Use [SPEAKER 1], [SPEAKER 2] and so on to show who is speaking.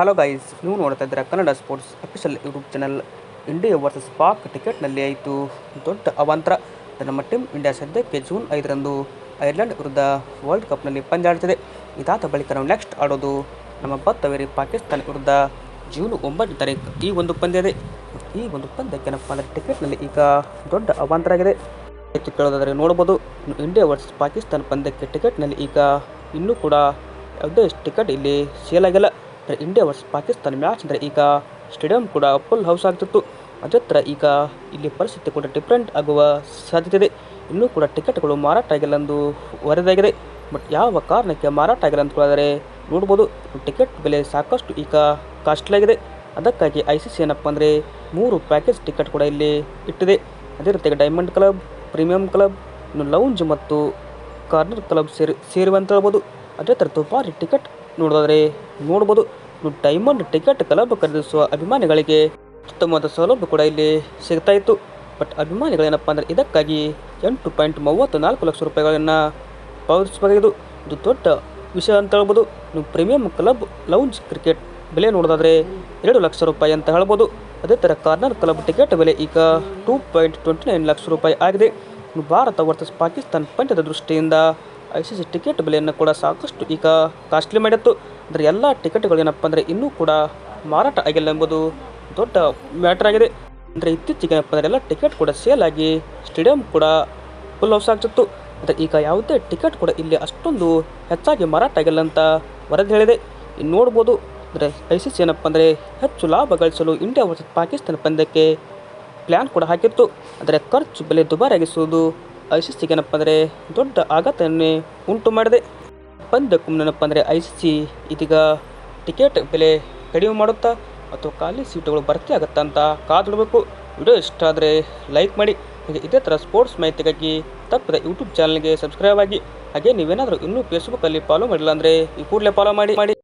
[SPEAKER 1] Hello guys ನೀವು ನೋಡ್ತಾ ಇದ್ದೀರಾ Kannada sports official YouTube channel India versus Pak ಟಿಕೆಟ್ನಲ್ಲಿ ಆಯಿತು. ದೊಡ್ಡ ಅವಾಂತರ. ನಮ್ಮ ಟೀಮ್ ಇಂಡಿಯಾ ಸದ್ಯಕ್ಕೆ ಜೂನ್ ಐದರಂದು ಐರ್ಲೆಂಡ್ ವಿರುದ್ಧ ವರ್ಲ್ಡ್ ಕಪ್ನಲ್ಲಿ ಪಂದ್ಯಾಡ್ತಿದೆ. ಇದಾದ ಬಳಿಕ ನಾವು ನೆಕ್ಸ್ಟ್ ಆಡೋದು ನಮ್ಮ ಬತ್ತವೇರಿ ಪಾಕಿಸ್ತಾನ ವಿರುದ್ಧ ಜೂನ್ ಒಂಬತ್ತು ತಾರೀಕು ಈ ಒಂದು ಪಂದ್ಯ ಇದೆ ಈ ಒಂದು ಪಂದ್ಯಕ್ಕೆ ಅಂದರೆ ಟಿಕೆಟ್ನಲ್ಲಿ ಈಗ ದೊಡ್ಡ ಅವಾಂತರ ಆಗಿದೆ. ಹೆಚ್ಚು ಕೇಳೋದಾದರೆ ನೋಡ್ಬೋದು. ಇಂಡಿಯಾ ವರ್ಸಸ್ ಪಾಕಿಸ್ತಾನ ಪಂದ್ಯಕ್ಕೆ ಟಿಕೆಟ್ನಲ್ಲಿ ಈಗ ಇನ್ನೂ ಕೂಡ ಯಾವುದೇ ಟಿಕೆಟ್ ಇಲ್ಲಿ ಸೇಲ್ ಆಗಿಲ್ಲ. ಅಂದರೆ ಇಂಡಿಯಾ ವರ್ಸ್ ಪಾಕಿಸ್ತಾನ ಮ್ಯಾಚ್ ಅಂದರೆ ಈಗ ಸ್ಟೇಡಿಯಂ ಕೂಡ ಫುಲ್ ಹೌಸ್ ಆಗ್ತಿತ್ತು. ಅದತ್ರ ಈಗ ಇಲ್ಲಿ ಪರಿಸ್ಥಿತಿ ಕೂಡ ಡಿಫ್ರೆಂಟ್ ಆಗುವ ಸಾಧ್ಯತೆ ಇದೆ. ಇನ್ನೂ ಕೂಡ ಟಿಕೆಟ್ಗಳು ಮಾರಾಟ ಆಗಿಲ್ಲ ಎಂದು ವರದಿಯಾಗಿದೆ. ಬಟ್ ಯಾವ ಕಾರಣಕ್ಕೆ ಮಾರಾಟ ಆಗಿಲ್ಲ ಅಂತ ಹೇಳಿದರೆ ನೋಡ್ಬೋದು. ಟಿಕೆಟ್ ಬೆಲೆ ಸಾಕಷ್ಟು ಈಗ ಕಾಸ್ಟ್ಲಿ ಆಗಿದೆ ಅದಕ್ಕಾಗಿ ಐ ಸಿ ಸಿ ಏನಪ್ಪ ಅಂದರೆ ಮೂರು ಪ್ಯಾಕೇಜ್ ಟಿಕೆಟ್ ಕೂಡ ಇಲ್ಲಿ ಇಟ್ಟಿದೆ. ಅದೇ ರೀತಿಯಾಗಿ ಡೈಮಂಡ್ ಕ್ಲಬ್ ಪ್ರೀಮಿಯಂ ಕ್ಲಬ್ ಇನ್ನು ಲೌಂಜ್ ಮತ್ತು ಕಾರ್ನರ್ ಕ್ಲಬ್ ಸೇರಿ, ಸೇರಿವೆ ಅಂತ ಹೇಳ್ಬೋದು. ಅದೇ ಥರ ದುಬಾರಿ ಟಿಕೆಟ್ ನೋಡೋದಾದರೆ ನೋಡ್ಬೋದು. ಡೈಮಂಡ್ ಟಿಕೆಟ್ ಕ್ಲಬ್ ಖರೀದಿಸುವ ಅಭಿಮಾನಿಗಳಿಗೆ ಉತ್ತಮವಾದ ಸೌಲಭ್ಯ ಕೂಡ ಇಲ್ಲಿ ಸಿಗ್ತಾ ಇತ್ತು ಬಟ್ ಅಭಿಮಾನಿಗಳೇನಪ್ಪ ಅಂದರೆ ಇದಕ್ಕಾಗಿ ಎಂಟು ಪಾಯಿಂಟ್ ಮೂವತ್ತು ನಾಲ್ಕು ಲಕ್ಷ ರೂಪಾಯಿಗಳನ್ನು ಪಾವತಿಸಬೇಕಾಗಿದ್ದು ಇದು ದೊಡ್ಡ ವಿಷಯ ಅಂತ ಹೇಳ್ಬೋದು. ನೀವು ಪ್ರೀಮಿಯಂ ಕ್ಲಬ್ ಲೌಂಜ್ ಕ್ರಿಕೆಟ್ ಬೆಲೆ ನೋಡೋದಾದರೆ ಎರಡು ಲಕ್ಷ ರೂಪಾಯಿ ಅಂತ ಹೇಳ್ಬೋದು. ಅದೇ ಥರ ಕಾರ್ನರ್ ಕ್ಲಬ್ ಟಿಕೆಟ್ ಬೆಲೆ ಈಗ two point twenty nine lakh ರೂಪಾಯಿ ಆಗಿದೆ. ಭಾರತ ವರ್ಸಸ್ ಪಾಕಿಸ್ತಾನ್ ಪಂದ್ಯದ ದೃಷ್ಟಿಯಿಂದ ಐ ಸಿ ಸಿ ಟಿಕೆಟ್ ಬೆಲೆಯನ್ನು ಕೂಡ ಸಾಕಷ್ಟು ಈಗ ಕಾಸ್ಟ್ಲಿ ಮಾಡಿತ್ತು. ಅಂದರೆ ಎಲ್ಲ ಟಿಕೆಟ್ಗಳು ಏನಪ್ಪ ಅಂದರೆ ಇನ್ನೂ ಕೂಡ ಮಾರಾಟ ಆಗಿಲ್ಲ ಎಂಬುದು ದೊಡ್ಡ ಮ್ಯಾಟರ್ ಆಗಿದೆ. ಅಂದರೆ ಇತ್ತೀಚೆಗೆ ಏನಪ್ಪ ಅಂದರೆ ಎಲ್ಲ ಟಿಕೆಟ್ ಕೂಡ ಸೇಲ್ ಆಗಿ ಸ್ಟೇಡಿಯಂ ಕೂಡ ಫುಲ್ ಹೌಸ್ ಆಗ್ತಿತ್ತು. ಅಂದರೆ ಈಗ ಯಾವುದೇ ಟಿಕೆಟ್ ಕೂಡ ಇಲ್ಲಿ ಅಷ್ಟೊಂದು ಹೆಚ್ಚಾಗಿ ಮಾರಾಟ ಆಗಿಲ್ಲ ಅಂತ ವರದಿ ಹೇಳಿದೆ. ಇನ್ನು ನೋಡ್ಬೋದು. ಅಂದರೆ ಐ ಸಿ ಸಿ ಏನಪ್ಪ ಅಂದರೆ ಹೆಚ್ಚು ಲಾಭ ಗಳಿಸಲು ಇಂಡಿಯಾ ವರ್ಸಸ್ ಪಾಕಿಸ್ತಾನ ಪಂದ್ಯಕ್ಕೆ ಪ್ಲ್ಯಾನ್ ಕೂಡ ಹಾಕಿತ್ತು. ಅಂದರೆ ಖರ್ಚು ಬೆಲೆ ದುಬಾರಿಯಾಗಿಸುವುದು ಐ ಸಿ ಅಂದರೆ ದೊಡ್ಡ ಆಘಾತವನ್ನೇ ಉಂಟು ಮಾಡಿದೆ. ಪಂದ್ಯಕ್ಕೂ ಏನಪ್ಪ ಅಂದರೆ ಐ ಸಿ ಸಿ ಇದೀಗ ಟಿಕೆಟ್ ಬೆಲೆ ಕಡಿಮೆ ಮಾಡುತ್ತಾ ಅಥವಾ ಖಾಲಿ ಸೀಟುಗಳು ಭರ್ತಿ ಆಗುತ್ತಾ ಅಂತ ಕಾದಿಡಬೇಕು. ವಿಡಿಯೋ ಇಷ್ಟ ಆದರೆ ಲೈಕ್ ಮಾಡಿ. ಹಾಗೆ ಇದೇ ಥರ ಸ್ಪೋರ್ಟ್ಸ್ ಮಾಹಿತಿಗಾಗಿ ತಪ್ಪದ ಯೂಟ್ಯೂಬ್ ಚಾನಲ್ಗೆ ಸಬ್ಸ್ಕ್ರೈಬ್ ಆಗಿ. ಹಾಗೆ ನೀವೇನಾದರೂ ಇನ್ನೂ ಫೇಸ್ಬುಕ್ಕಲ್ಲಿ ಫಾಲೋ ಮಾಡಿಲ್ಲ ಅಂದರೆ ಈ ಕೂಡಲೇ ಫಾಲೋ ಮಾಡಿ. ಮಾಡಿ.